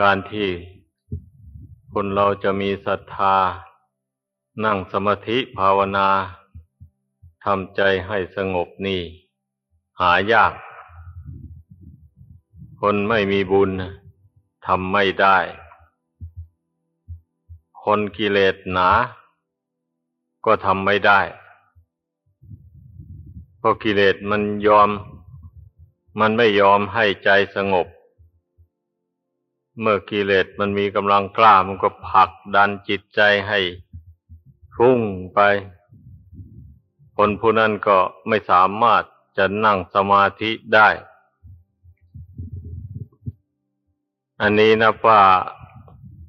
การที่คนเราจะมีศรัทธา นั่งสมาธิภาวนาทำใจให้สงบนี่หายาก คนไม่มีบุญทำไม่ได้ คนกิเลสหนา ก็ทำไม่ได้เพราะกิเลสมันยอม มันไม่ยอมให้ใจสงบ เมื่อกิเลสมันมีกำลังกล้ามันก็ผลักดันจิตใจให้พุ่งไป คนผู้นั้นก็ไม่สามารถจะนั่งสมาธิได้ อันนี้นะว่า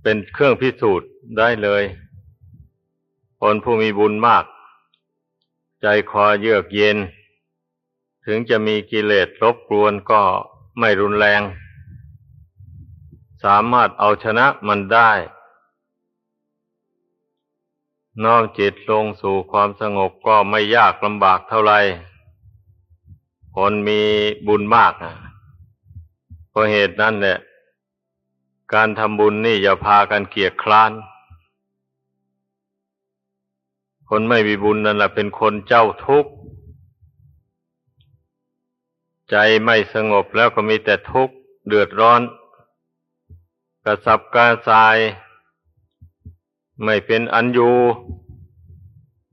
เป็นเครื่องพิสูจน์ได้เลย คนผู้มีบุญมาก ใจคอเยือกเย็น ถึงจะมีกิเลสรบกวนก็ไม่รุนแรง สามารถเอาชนะมันได้ น้อมจิตลงสู่ความสงบก็ไม่ยากลำบากเท่าไหร่คนมีบุญมากนะเพราะเหตุนั้นแหละ การทำบุญนี่อย่าพากันเกียกคร้าน คนไม่มีบุญนั่นแหละเป็นคนเจ้าทุกข์ ใจไม่สงบแล้วก็มีแต่ทุกข์เดือดร้อน กระสับกระส่าย ไม่เป็นอันอยู่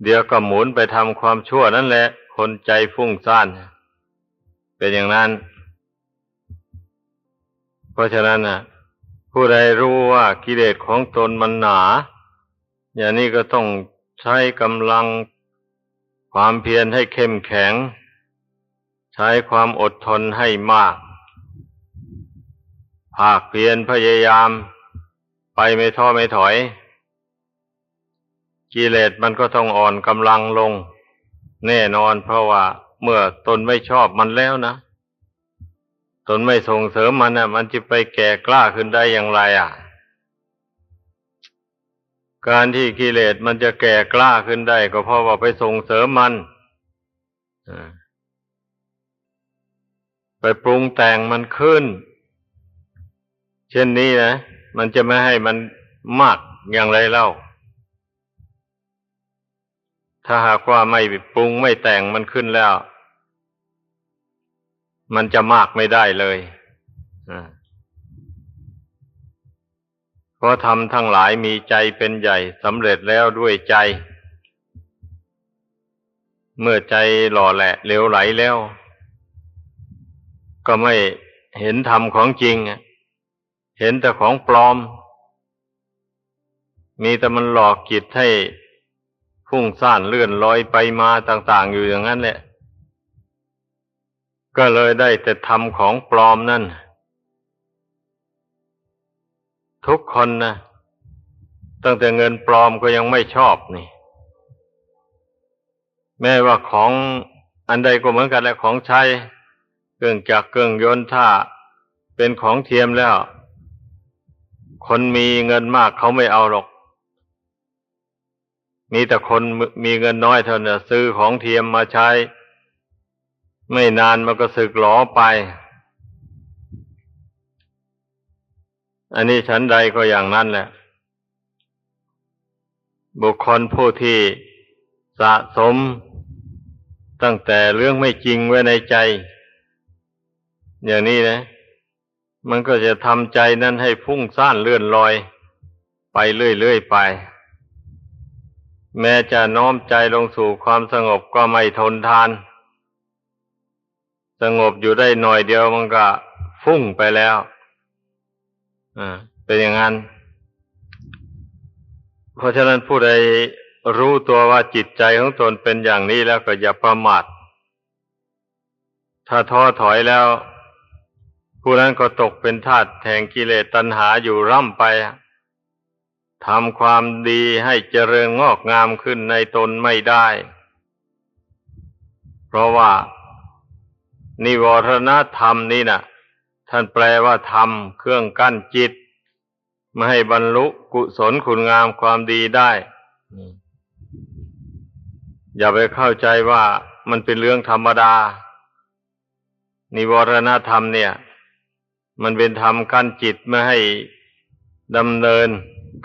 เดี๋ยวก็หมุนไปทำความชั่วนั่นแหละ คนใจฟุ้งซ่าน เป็นอย่างนั้น เพราะฉะนั้นนะผู้ใดรู้ว่ากิเลสของตนมันหนา อย่างนี้ก็ต้องใช้กำลังความเพียรให้เข้มแข็ง ใช้ความอดทนให้มาก ภาคเพียรพยายาม ไปไม่ท้อไม่ถอย กิเลสมันก็ต้องอ่อนกำลังลง แน่นอนเพราะว่าเมื่อตนไม่ชอบมันแล้วนะ ตนไม่ส่งเสริมมันอะ มันจะไปแก่กล้าขึ้นได้อย่างไรอะ การที่กิเลสมันจะแก่กล้าขึ้นได้ ก็เพราะว่าไปส่งเสริมมันไปปรุงแต่งมันขึ้น เช่นนี้นะ มันจะไม่ให้มันมากอย่างไรเล่า ถ้าหากว่าไม่ปรุงไม่แต่งมันขึ้นแล้ว มันจะมากไม่ได้เลยเพราะทำทั้งหลายมีใจเป็นใหญ่สำเร็จแล้วด้วยใจ เมื่อใจหล่อแหละเหลวไหลแล้ว ก็ไม่เห็นธรรมของจริง เห็นแต่ของปลอม มีแต่มันหลอกจิตให้พุ่งซ่านเลื่อนลอยไปมาต่าง ๆ อยู่อย่างนั้นแหละ ก็เลยได้แต่ทำของปลอมนั่น ทุกคนนะตั้งแต่เงินปลอมก็ยังไม่ชอบนี่ แม้ว่าของอันใดก็เหมือนกันแหละของใช้เครื่องจักรเครื่องยนต์ถ้าเป็นของเทียมแล้ว คนมีเงินมากเขาไม่เอาหรอก มีแต่คนมีเงินน้อยเท่านั้นซื้อของเทียมมาใช้ ไม่นานมันก็สึกหลอไป อันนี้ฉันใดก็อย่างนั้นแหละ บุคคลผู้ที่สะสมตั้งแต่เรื่องไม่จริงไว้ในใจ อย่างนี้นะ มันก็จะทำใจนั้นให้พุ่งซ่านเลื่อนลอย ไปเรื่อยๆไป แม้จะน้อมใจลงสู่ความสงบก็ไม่ทนทาน สงบอยู่ได้หน่อยเดียวมันก็ฟุ้งไปแล้วอ่าเป็นอย่างนั้น เพราะฉะนั้นผู้ใดรู้ตัวว่าจิตใจของตนเป็นอย่างนี้แล้วก็อย่าประมาทถ้าท้อถอยแล้ว ผู้นั้นก็ตกเป็นทาสแห่งกิเลสตัณหาอยู่ร่ำไปทำความดีให้เจริญงอกงามขึ้นในตนไม่ได้ เพราะว่า นิวรณธรรมนี่นะท่านแปลว่าธรรมเครื่องกั้นจิต ไม่ให้บรรลุกุศลคุณงามความดีได้ อย่าไปเข้าใจว่ามันเป็นเรื่องธรรมดา นิวรณธรรมเนี่ย มันเป็นธรรมกั้นจิตไม่ให้ดำเนิน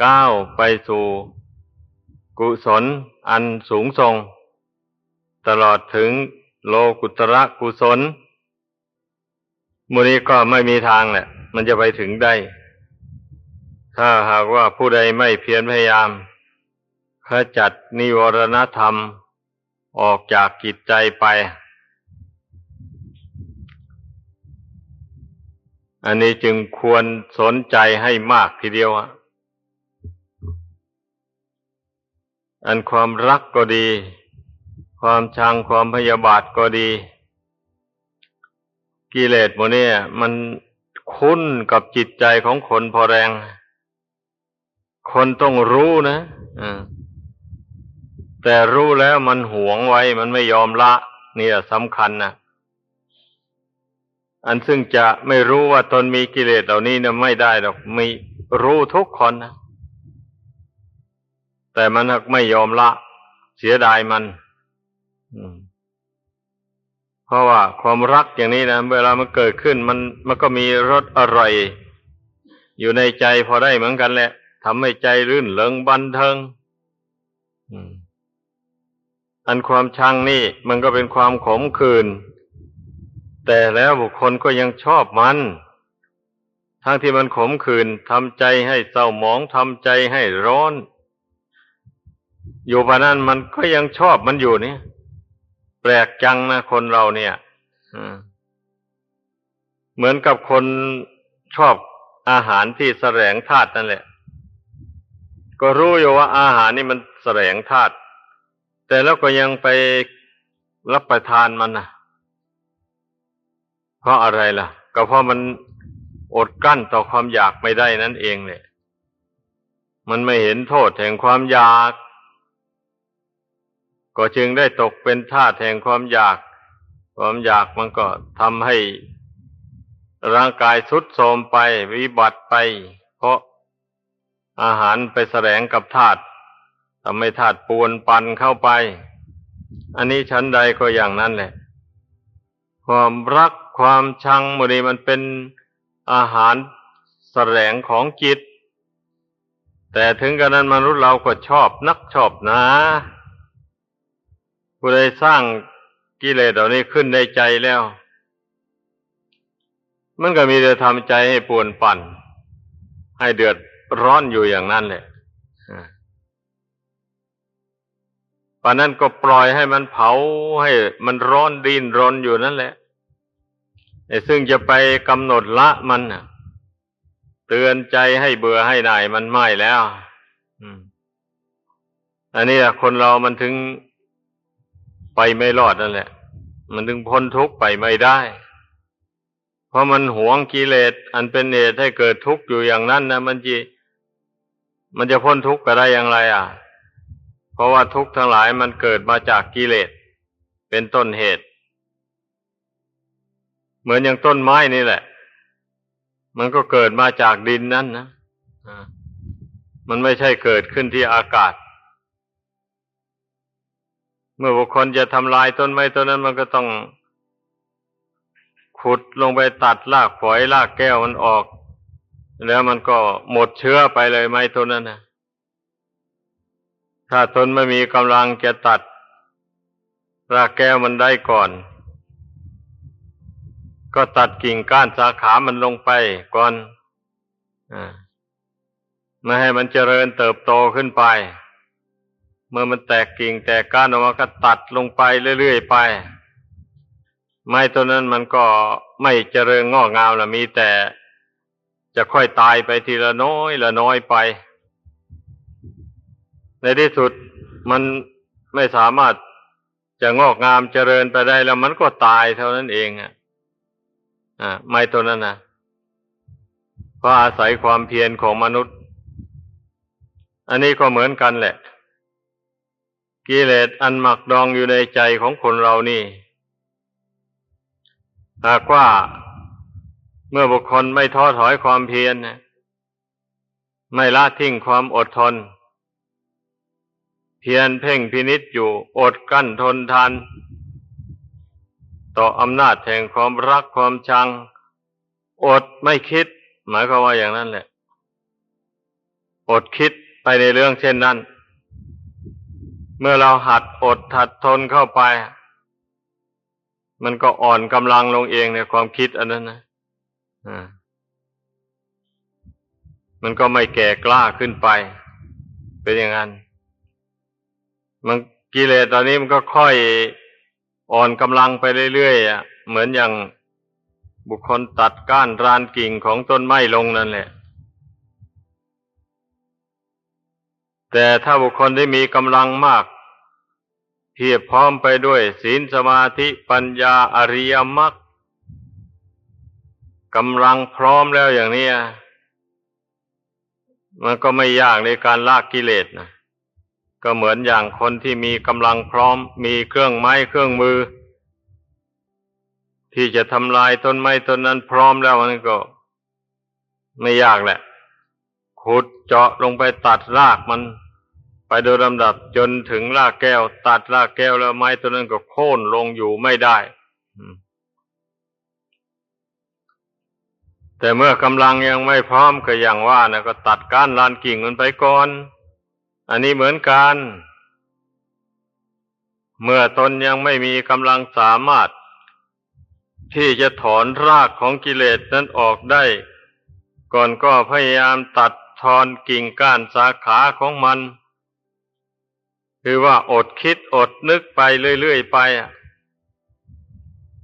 ก้าวไปสู่กุศลอันสูงส่ง ตลอดถึงโลกุตระกุศลมูนี้ก็ไม่มีทางแหละ มันจะไปถึงได้ ถ้าหากว่าผู้ใดไม่เพียรพยายามขจัดนิวรณธรรมออกจากกิจใจไป อันนี้จึงควรสนใจให้มากทีเดียวอะอันความรักก็ดี ความชังความพยาบาทก็ดี กิเลสโมเนี่ย มันคุ้นกับจิตใจของคนพอแรง คนต้องรู้นะแต่รู้แล้วมันหวงไว้มันไม่ยอมละ นี่สำคัญนะ อันซึ่งจะไม่รู้ว่าตนมีกิเลสเหล่านี้เนี่ยไม่ได้หรอกมีรู้ทุกคนนะแต่มันไม่ยอมละ เสียดายมันเพราะว่าความรักอย่างนี้นะเวลามันเกิดขึ้น มันมันก็มีรสอร่อย อยู่ในใจพอได้เหมือนกันแหละทำให้ใจรื่นเริงบันเทิงอืมอันความชังนี่ มันก็เป็นความขมขื่น แต่แล้วบุคคลก็ยังชอบมัน ทั้งที่มันขมขื่นทำใจให้เศร้าหมองทำใจให้ร้อน อยู่พะนั้นมันก็ยังชอบมันอยู่นี่แปลกจังนะคนเราเนี่ยเหมือนกับคนชอบอาหารที่แสลงธาตุนั่นแหละ ก็รู้อยู่ว่าอาหารนี่มันแสลงธาตุแต่แล้วก็ยังไปรับประทานมันนะ เพราะอะไรล่ะ ก็เพราะมันอดกั้นต่อความอยากไม่ได้นั่นเองเลยมันไม่เห็นโทษแห่งความอยาก ก็จึงได้ตกเป็นท่าแห่งความอยาก ความอยากมันก็ทำให้ร่างกายสุดโทรมไปวิบัติไป เพราะอาหารไปแสลงกับธาตุทำให้ธาตุปวนปันเข้าไป อันนี้ชั้นใดก็อย่างนั้นแหละ ความรักความชังมันนี้มันเป็นอาหารแสลงของจิต แต่ถึงกระนั้นมนุษย์เราก็ชอบนักชอบนะผู้ใดสร้างกิเลสเหล่านี้ขึ้นในใจแล้ว มันก็มีแต่ทำใจให้ปวนปั่น ให้เดือดร้อนอยู่อย่างนั้นแหละ ป่านนั้นก็ปล่อยให้มันเผาให้มันร้อนดินรนอยู่นั่นแหละไอ้ซึ่งจะไปกำหนดละมันเตือนใจให้เบื่อให้หน่ายมันไม่แล้วอันนี้คนเรามันถึงไปไม่รอดนั่นแหละ มันถึงพ้นทุกข์ไปไม่ได้ เพราะมันหวงกิเลสอันเป็นเหตุให้เกิดทุกข์อยู่อย่างนั้นนะมันจีมันจะพ้นทุกข์ไปได้อย่างไร อะ เพราะว่าทุกข์ทั้งหลายมันเกิดมาจากกิเลส เป็นต้นเหตุ เหมือนอย่างต้นไม้นี่แหละ มันก็เกิดมาจากดินนั่นนะมันไม่ใช่เกิดขึ้นที่อากาศ เมื่อบุคคลจะทำลายต้นไม้ต้นนั้นมันก็ต้อง ขุดลงไปตัดรากฝอยรากแก้วมันออก แล้วมันก็หมดเชื้อไปเลยไม้ต้นนั้นนะ ถ้าตนไม่มีกำลังจะตัดรากแก้วมันได้ก่อน ก็ตัดกิ่งก้านสาขามันลงไปก่อนอไม่ให้มันเจริญเติบโตขึ้นไป เมื่อมันแตกกิ่งแตกก้านออกมาก็ตัดลงไปเรื่อยๆไป ไม้ตัวนั้นมันก็ไม่เจริญงอกงามละมีแต่จะค่อยตายไปทีละน้อยละน้อยไป ในที่สุดมันไม่สามารถจะงอกงามเจริญไปได้แล้วมันก็ตายเท่านั้นเองอะอ่าไม่ตัวนั้นนะเพราะอาศัยความเพียรของมนุษย์ อันนี้ก็เหมือนกันแหละ กิเลสอันหมักดองอยู่ในใจของคนเรานี่หากว่าเมื่อบุคคลไม่ท้อถอยความเพียรไม่ละทิ้งความอดทน เพียรเพ่งพินิษอยู่อดกั้นทนทาน ต่ออำนาจแห่งความรักความชัง อดไม่คิด หมายความว่าอย่างนั้นแหละ อดคิดไปในเรื่องเช่นนั้น เมื่อเราหัดอดหัดทนเข้าไป มันก็อ่อนกำลังลงเองในความคิดอันนั้นนะอ่ามันก็ไม่แก่กล้าขึ้นไป เป็นอย่างนั้น มันกิเลสตอนนี้มันก็ค่อยอ่อนกำลังไปเรื่อยๆอะเหมือนอย่างบุคคลตัดก้านรานกิ่งของต้นไม้ลงนั่นแหละ แต่ถ้าบุคคลที่มีกำลังมาก เพียบพร้อมไปด้วย ศีลสมาธิปัญญาอริยมรรคกำลังพร้อมแล้วอย่างนี้มันก็ไม่ยากในการลากกิเลสนะ ก็เหมือนอย่างคนที่มีกำลังพร้อม มีเครื่องไม้เครื่องมือ ที่จะทำลายต้นไม้ต้นนั้นพร้อมแล้วมันก็ ไม่ยากแหละ ขุดเจาะลงไปตัดรากมัน ไปโดยลำดับจนถึงรากแก้ว ตัดรากแก้วแล้วไม้ต้นนั้นก็โค่นลงอยู่ไม่ได้แต่เมื่อกำลังยังไม่พร้อมก็อย่างว่านะก็ตัดก้านลานกิ่งมันไปก่อน อันนี้เหมือนกัน เมื่อตนยังไม่มีกำลังสามารถ ที่จะถอนรากของกิเลสนั้นออกได้ ก่อนก็พยายามตัดทอนกิ่งก้านสาขาของมัน คือว่าอดคิดอดนึกไปเรื่อยๆไป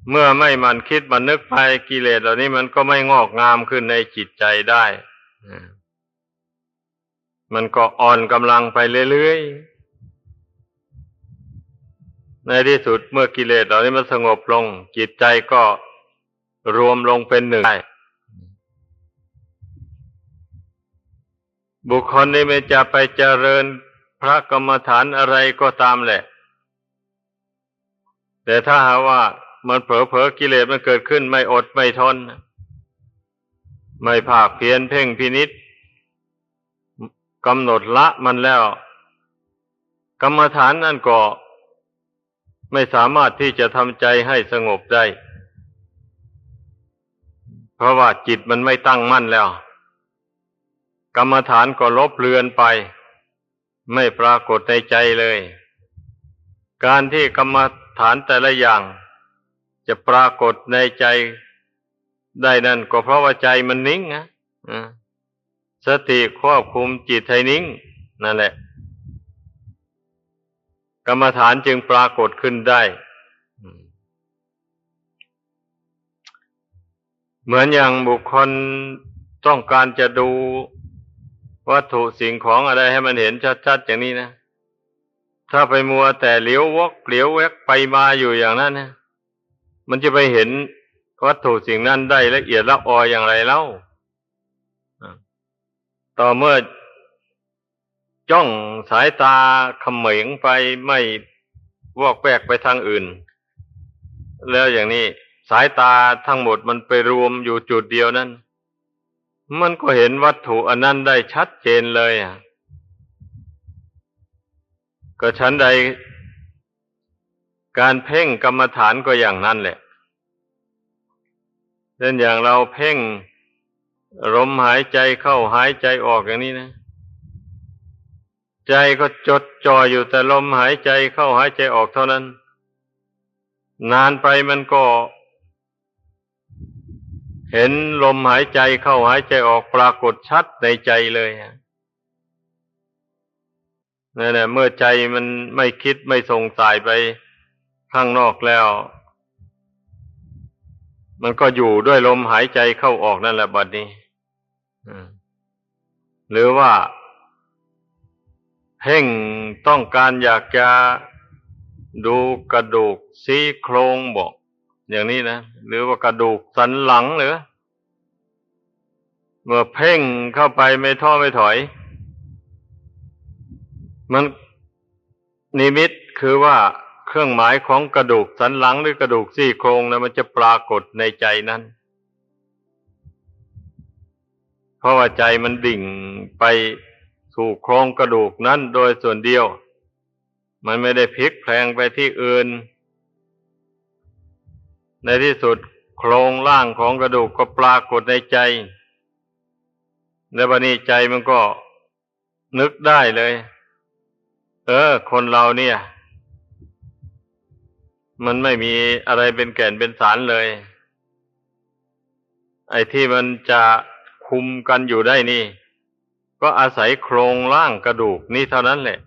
เมื่อไม่มันคิดมันนึกไปกิเลสเหล่านี้มันก็ไม่งอกงามขึ้นในจิตใจได้ มันก็อ่อนกำลังไปเรื่อยๆ ในที่สุดเมื่อกิเลสเหล่านี้มันสงบลง จิตใจก็รวมลงเป็นหนึ่งได้บุคคลนี้ไม่จะไปเจริญพระกรรมฐานอะไรก็ตามแหละ แต่ถ้าหาว่ามันเผลอเผลอกิเลสมันเกิดขึ้นไม่อดไม่ทน ไม่ภาคเพียนเพ่งพินิษ กำหนดละมันแล้ว กรรมฐานนั่นก็ไม่สามารถที่จะทำใจให้สงบได้ เพราะว่าจิตมันไม่ตั้งมั่นแล้ว กรรมฐานก็ลบเลือนไป ไม่ปรากฏในใจเลย การที่กรรมฐานแต่ละอย่าง จะปรากฏในใจได้นั่นก็เพราะว่าใจมันนิ่งนะ สติควบคุมจิตให้นิ่ง นั่นแหละ กรรมฐานจึงปรากฏขึ้นได้ เหมือนอย่างบุคคลต้องการจะดูวัตถุสิ่งของอะไรให้มันเห็นชัดๆอย่างนี้นะ ถ้าไปมัวแต่เหลียววกเหลียวแวกไปมาอยู่อย่างนั้นนะมันจะไปเห็นวัตถุสิ่งนั้นได้ละเอียดละอออย่างไรเล่า ต่อเมื่อจ้องสายตาขมเหงไปไม่วอกแวกไปทางอื่น แล้วอย่างนี้สายตาทั้งหมดมันไปรวมอยู่จุดเดียวนั้น มันก็เห็นวัตถุอันนั้นได้ชัดเจนเลยอะก็ชั้นใด การเพ่งกรรมฐานก็อย่างนั้นแหละเช่นอย่างเราเพ่ง ลมหายใจเข้าหายใจออกอย่างนี้นะ ใจก็จดจ่ออยู่แต่ลมหายใจเข้าหายใจออกเท่านั้น นานไปมันก็ เห็นลมหายใจเข้าหายใจออกปรากฏชัดในใจเลยนั่นแหละเมื่อใจมันไม่คิดไม่ส่งสายไปข้างนอกแล้ว มันก็อยู่ด้วยลมหายใจเข้าออกนั่นแหละบัดนี้ หรือว่าเพ่งต้องการอยากจะดูกระดูกซี่โครงบอก อย่างนี้นะ หรือว่ากระดูกสันหลังหรือเมื่อเพ่งเข้าไปไม่ท้อไม่ถอย มันนิมิตคือว่าเครื่องหมายของกระดูกสันหลังหรือกระดูกซี่โครงนะมันจะปรากฏในใจนั้น เพราะว่าใจมันดิ่งไปสู่โครงกระดูกนั้นโดยส่วนเดียว มันไม่ได้พลิกแพลงไปที่อื่น ในที่สุดโครงล่างของกระดูกก็ปรากฏในใจในบันนี้ใจมันก็นึกได้เลย เออ คนเราเนี่ย มันไม่มีอะไรเป็นแก่นเป็นสารเลย ไอ้ที่มันจะ คุมกันอยู่ได้นี่ ก็อาศัยโครงร่างกระดูกนี่เท่านั้นแหละ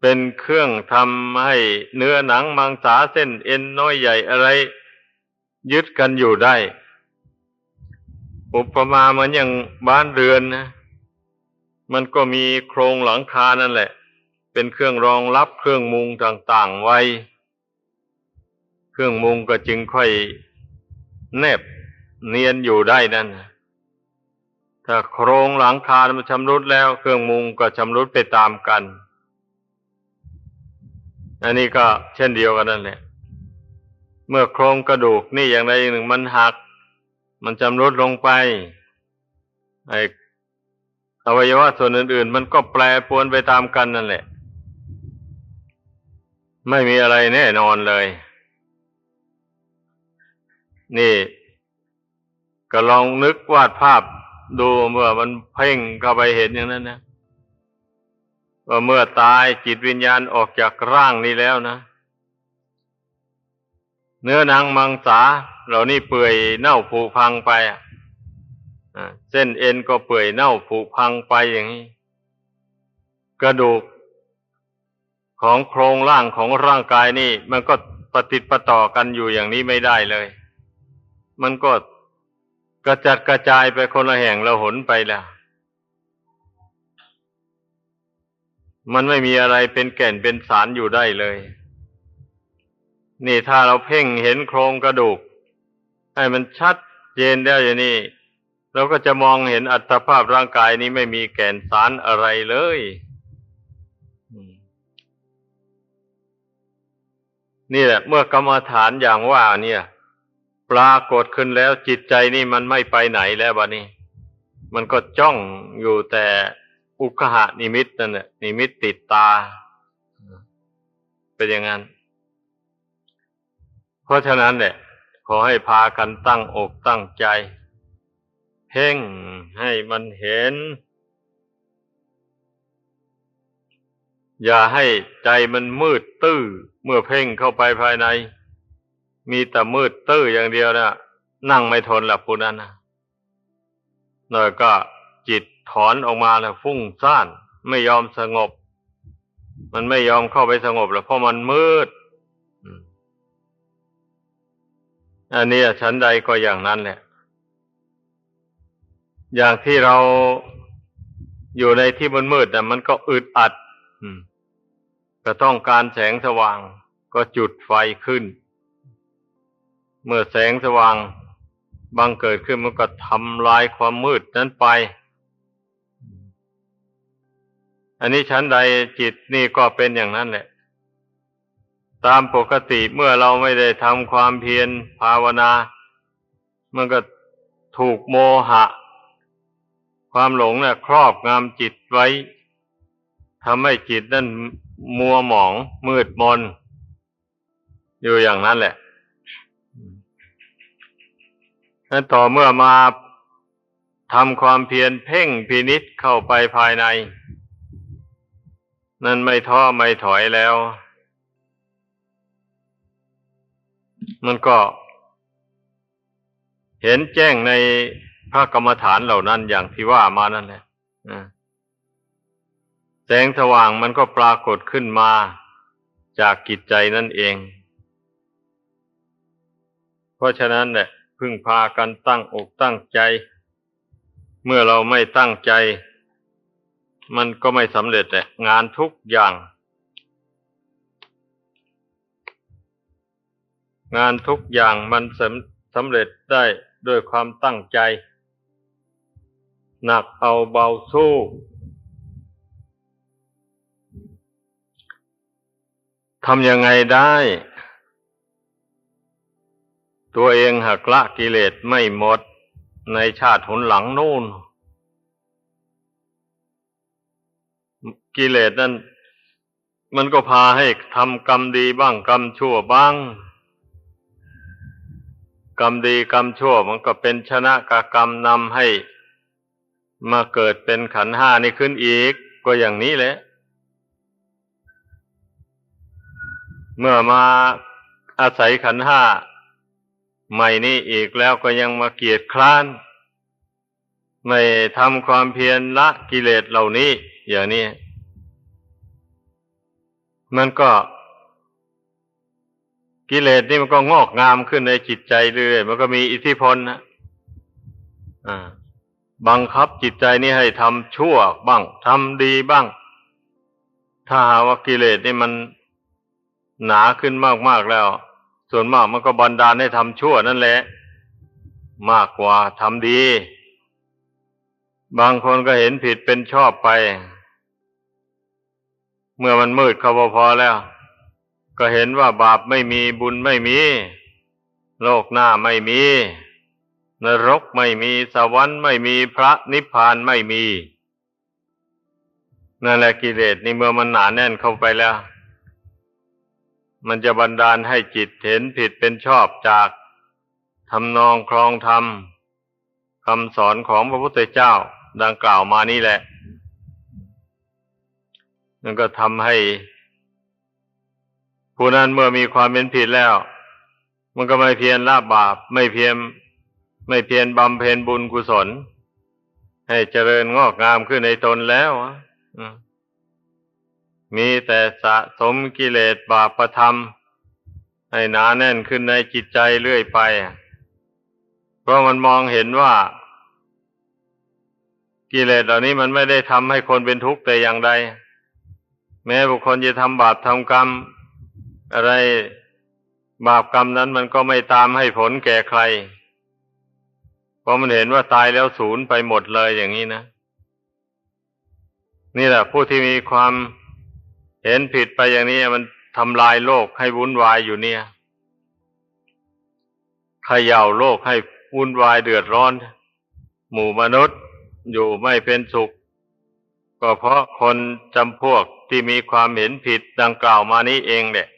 เป็นเครื่องทำให้เนื้อหนังมังสาเส้นเอ็นน้อยใหญ่อะไร ยึดกันอยู่ได้ อุปมาเหมือนอย่างบ้านเรือนนะมันก็มีโครงหลังคานั่นแหละ เป็นเครื่องรองรับเครื่องมุงต่างๆไว้ เครื่องมุงก็จึงค่อยแนบ เนียนอยู่ได้นั่นถ้าโครงหลังคามันชำรุดแล้ว เครื่องมุงก็ชำรุดไปตามกัน อันนี้ก็เช่นเดียวกันนั่นแหละ เมื่อโครงกระดูกนี่อย่างใดอย่างหนึ่งมันหัก มันจำรุดลงไป ไออวัยวะส่วนอื่น ๆ มันก็แปรปรวนไปตามกันนั่นแหละ ไม่มีอะไรแน่นอนเลย นี่ ก็ลองนึกวาดภาพดูเมื่อมันเพ่งเข้าไปเห็นอย่างนั้นนะว่าเมื่อตายจิตวิญญาณออกจากร่างนี้แล้วนะ เนื้อหนังมังสาเหล่านี้เปื่อยเน่าผุพังไปเส้นเอ็นก็เปื่อยเน่าผุพังไปอย่างนี้ กระดูกของโครงร่างของร่างกายนี่ มันก็ปฏิปต่อกันอยู่อย่างนี้ไม่ได้เลย มันก็ กระจัดกระจายไปคนละแห่งละหนไปแล้ว มันไม่มีอะไรเป็นแก่นเป็นสารอยู่ได้เลย นี่ถ้าเราเพ่งเห็นโครงกระดูก ให้มันชัดเจนได้อย่างนี้เราก็จะมองเห็นอัตภาพร่างกายนี้ไม่มีแก่นสารอะไรเลยนี่แหละ เมื่อกรรมฐานอย่างว่าเนี่ย ปรากฏขึ้นแล้วจิตใจนี่มันไม่ไปไหนแล้วบ้านี้มันก็จ้องอยู่แต่อุคหะนิมิตนั่นแหละนิมิตติดตา เป็นอย่างนั้น เพราะฉะนั้นเนี่ยขอให้พากันตั้งอกตั้งใจ เพ่งให้มันเห็น อย่าให้ใจมันมืดตื้อเมื่อเพ่งเข้าไปภายใน มีแต่มืดตื้ออย่างเดียวนะนั่งไม่ทนหละผู้นั้นนะหน่อยก็จิตถอนออกมาแล้วฟุ้งซ่าน ไม่ยอมสงบ มันไม่ยอมเข้าไปสงบแล้วเพราะมันมืด อันนี้ชั้นใดก็อย่างนั้นแหละ อย่างที่เราอยู่ในที่มันมืดแต่มันก็อึดอัดก็ต้องการแสงสว่าง ก็จุดไฟขึ้น เมื่อแสงสว่างบังเกิดขึ้นมันก็ทำลายความมืดนั้นไป อันนี้ชั้นใดจิตนี่ก็เป็นอย่างนั้นแหละ ตามปกติเมื่อเราไม่ได้ทำความเพียรภาวนา มันก็ถูกโมหะ ความหลงนะ่ยครอบงำจิตไว้ทำให้จิตนั่นมัวหมองมืดมนอยู่อย่างนั้นแหละ นั้นต่อเมื่อมาทำความเพียรเพ่งพินิษเข้าไปภายใน นั่นไม่ท้อไม่ถอยแล้ว มันก็ เห็นแจ้งในพระกรรมฐานเหล่านั้นอย่างที่ว่ามานั่นแหละแสงสว่างมันก็ปรากฏขึ้นมาจากกิจใจนั่นเอง เพราะฉะนั้นแหละ พึ่งพากันตั้งอกตั้งใจ เมื่อเราไม่ตั้งใจ มันก็ไม่สำเร็จแหละงานทุกอย่าง งานทุกอย่างมันสำสำเร็จได้ด้วยความตั้งใจ หนักเอาเบาสู้ทำยังไงได้ ตัวเองหักละกิเลสไม่หมดในชาติหนหลังนู่น กิเลสนั้นมันก็พาให้ทำกรรมดีบ้างกรรมชั่วบ้าง กรรมดีกรรมชั่วมันก็เป็นชนะกกรรมนำให้มาเกิดเป็นขันห้านี่ขึ้นอีก ก็อย่างนี้แหละ เมื่อมาอาศัยขันห้า ใหม่นี้อีกแล้วก็ยังมาเกียดคร้าน ไม่ทำความเพียรละกิเลสเหล่านี้อย่างนี้ มันก็ กิเลสนี่มันก็งอกงามขึ้นในจิตใจเรื่อยมันก็มีอิทธิพลนะอ่าบังคับจิตใจนี้ให้ทำชั่วบ้างทำดีบ้าง ถ้าหาว่ากิเลสนี่มันหนาขึ้นมากๆแล้ว ส่วนมากมันก็บันดาลให้ทำชั่วนั่นแหละ มากกว่าทำดี บางคนก็เห็นผิดเป็นชอบไป เมื่อมันมืดเขาพอแล้ว ก็เห็นว่าบาปไม่มีบุญไม่มี โลกหน้าไม่มี นรกไม่มีสวรรค์ไม่มีพระนิพพานไม่มีนั่นแหละกิเลสนี่เมื่อมันหนาแน่นเข้าไปแล้ว มันจะบันดาลให้จิตเห็นผิดเป็นชอบจากทำนองครองธรรมคำสอนของพระพุทธเจ้าดังกล่าวมานี่แหละมันก็ทำให้ ผู้นั้นเมื่อมีความเป็นผิดแล้ว มันก็ไม่เพียรละบาป ไม่เพียรไม่เพียรบำเพ็ญบุญกุศล ให้เจริญงอกงามขึ้นในตนแล้วมี มีแต่สะสมกิเลสบาปประธรรม ให้หนาแน่นขึ้นในจิตใจเรื่อยไป เพราะมันมองเห็นว่า กิเลสเหล่านี้มันไม่ได้ทำให้คนเป็นทุกข์แต่อย่างใด แม้บุคคลจะทำบาปทำกรรม อะไรบาปกรรมนั้นมันก็ไม่ตามให้ผลแก่ใคร เพราะมันเห็นว่าตายแล้วศูนย์ไปหมดเลยอย่างนี้นะ นี่แหละผู้ที่มีความ เห็นผิดไปอย่างนี้มันทำลายโลกให้วุ่นวายอยู่เนี่ยขย่าโลกให้วุ่นวายเดือดร้อน หมู่มนุษย์อยู่ไม่เป็นสุข ก็เพราะคนจำพวกที่มีความเห็นผิดดังกล่าวมานี้เองแหละ